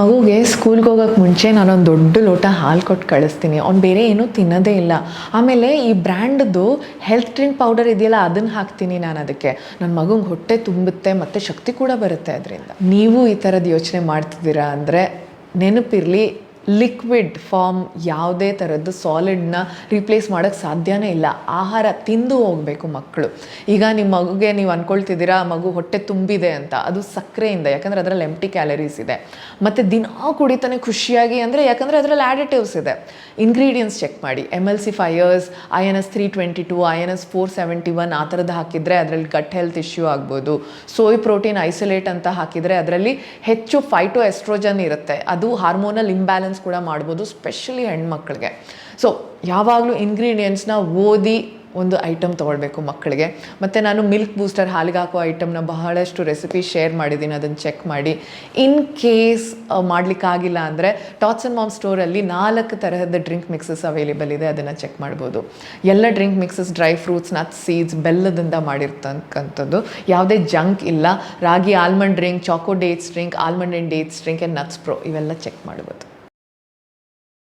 ಮಗುಗೆ ಸ್ಕೂಲ್ಗೆ ಹೋಗೋಕ್ಕೆ ಮುಂಚೆ ನಾನೊಂದು ದೊಡ್ಡ ಲೋಟ ಹಾಲು ಕೊಟ್ಟು ಕಳಿಸ್ತೀನಿ. ಅವ್ನು ಬೇರೆ ಏನೂ ತಿನ್ನೋದೇ ಇಲ್ಲ. ಆಮೇಲೆ ಈ ಬ್ರ್ಯಾಂಡ್ದು ಹೆಲ್ತ್ ಡ್ರಿಂಕ್ ಪೌಡರ್ ಇದೆಯಲ್ಲ ಅದನ್ನು ಹಾಕ್ತೀನಿ ನಾನು ಅದಕ್ಕೆ ನನ್ನ ಮಗುಗೆ ಹೊಟ್ಟೆ ತುಂಬುತ್ತೆ, ಮತ್ತು ಶಕ್ತಿ ಕೂಡ ಬರುತ್ತೆ ಅದರಿಂದ. ನೀವು ಈ ಥರದ್ದು ಯೋಚನೆ ಮಾಡ್ತಿದ್ದೀರಾ ಅಂದರೆ ನೆನಪಿರಲಿ ಲಿಕ್ವಿಡ್ ಫಾರ್ಮ್ ಯಾವುದೇ ಥರದ್ದು ಸಾಲಿಡ್ನ ರೀಪ್ಲೇಸ್ ಮಾಡೋಕ್ಕೆ ಸಾಧ್ಯನೇ ಇಲ್ಲ. ಆಹಾರ ತಿಂದು ಹೋಗಬೇಕು ಮಕ್ಕಳು. ಈಗ ನಿಮ್ಮ ಮಗುಗೆ ನೀವು ಅಂದ್ಕೊಳ್ತಿದ್ದೀರಾ ಮಗು ಹೊಟ್ಟೆ ತುಂಬಿದೆ ಅಂತ. ಅದು ಸಕ್ಕರೆಯಿಂದ ಯಾಕಂದರೆ ಅದರಲ್ಲಿ ಎಂಟಿ ಕ್ಯಾಲರೀಸ್ ಇದೆ. ಮತ್ತು ದಿನ ಕುಡಿತಾನೆ ಖುಷಿಯಾಗಿ ಅಂದರೆ ಯಾಕಂದರೆ ಅದರಲ್ಲಿ ಆ್ಯಡಿಟಿವ್ಸ್ ಇದೆ. ಇಂಗ್ರೀಡಿಯೆಂಟ್ಸ್ ಚೆಕ್ ಮಾಡಿ. Emulsifiers I N S three twenty two I N S four seventy one ಆ ಥರದ್ದು ಹಾಕಿದರೆ ಅದರಲ್ಲಿ ಗಟ್ ಹೆಲ್ತ್ ಇಶ್ಯೂ ಆಗ್ಬೋದು. ಸೋಯ್ ಪ್ರೋಟೀನ್ ಐಸೋಲೇಟ್ ಅಂತ ಹಾಕಿದರೆ ಅದರಲ್ಲಿ ಹೆಚ್ಚು ಫೈಟೋ ಎಸ್ಟ್ರೋಜನ್ ಇರುತ್ತೆ. ಅದು ಹಾರ್ಮೋನಲ್ ಇಂಬ್ಯಾಲೆನ್ಸ್ ಕೂಡ ಮಾಡ್ಬೋದು, ಸ್ಪೆಷಲಿ ಹೆಣ್ಮಕ್ಳಿಗೆ. ಸೊ ಯಾವಾಗಲೂ ಇಂಗ್ರೀಡಿಯೆಂಟ್ಸ್ನ ಓದಿ ಒಂದು ಐಟಮ್ ತೊಗೊಳ್ಬೇಕು ಮಕ್ಕಳಿಗೆ ಮತ್ತು ನಾನು ಮಿಲ್ಕ್ ಬೂಸ್ಟರ್ ಹಾಲಿಗೆ ಹಾಕೋ ಐಟಮ್ನ ಬಹಳಷ್ಟು ರೆಸಿಪಿ ಶೇರ್ ಮಾಡಿದ್ದೀನಿ, ಅದನ್ನು ಚೆಕ್ ಮಾಡಿ. ಇನ್ ಕೇಸ್ ಮಾಡಲಿಕ್ಕಾಗಿಲ್ಲ ಅಂದರೆ ಟಾಟ್ಸ್ ಆ್ಯಂಡ್ ಮಾಮ್ ಸ್ಟೋರಲ್ಲಿ ನಾಲ್ಕು ತರಹದ ಡ್ರಿಂಕ್ ಮಿಕ್ಸಸ್ ಅವೈಲೇಬಲ್ ಇದೆ, ಅದನ್ನು ಚೆಕ್ ಮಾಡ್ಬೋದು. ಎಲ್ಲ drink mixes dry fruits nuts seeds ಬೆಲ್ಲದಿಂದ ಮಾಡಿರ್ತಕ್ಕಂಥದ್ದು. ಯಾವುದೇ ಜಂಕ್ ಇಲ್ಲ. ರಾಗಿ almond drink choco dates drink almond and dates drink and nuts pro ಇವೆಲ್ಲ ಚೆಕ್ ಮಾಡ್ಬೋದು.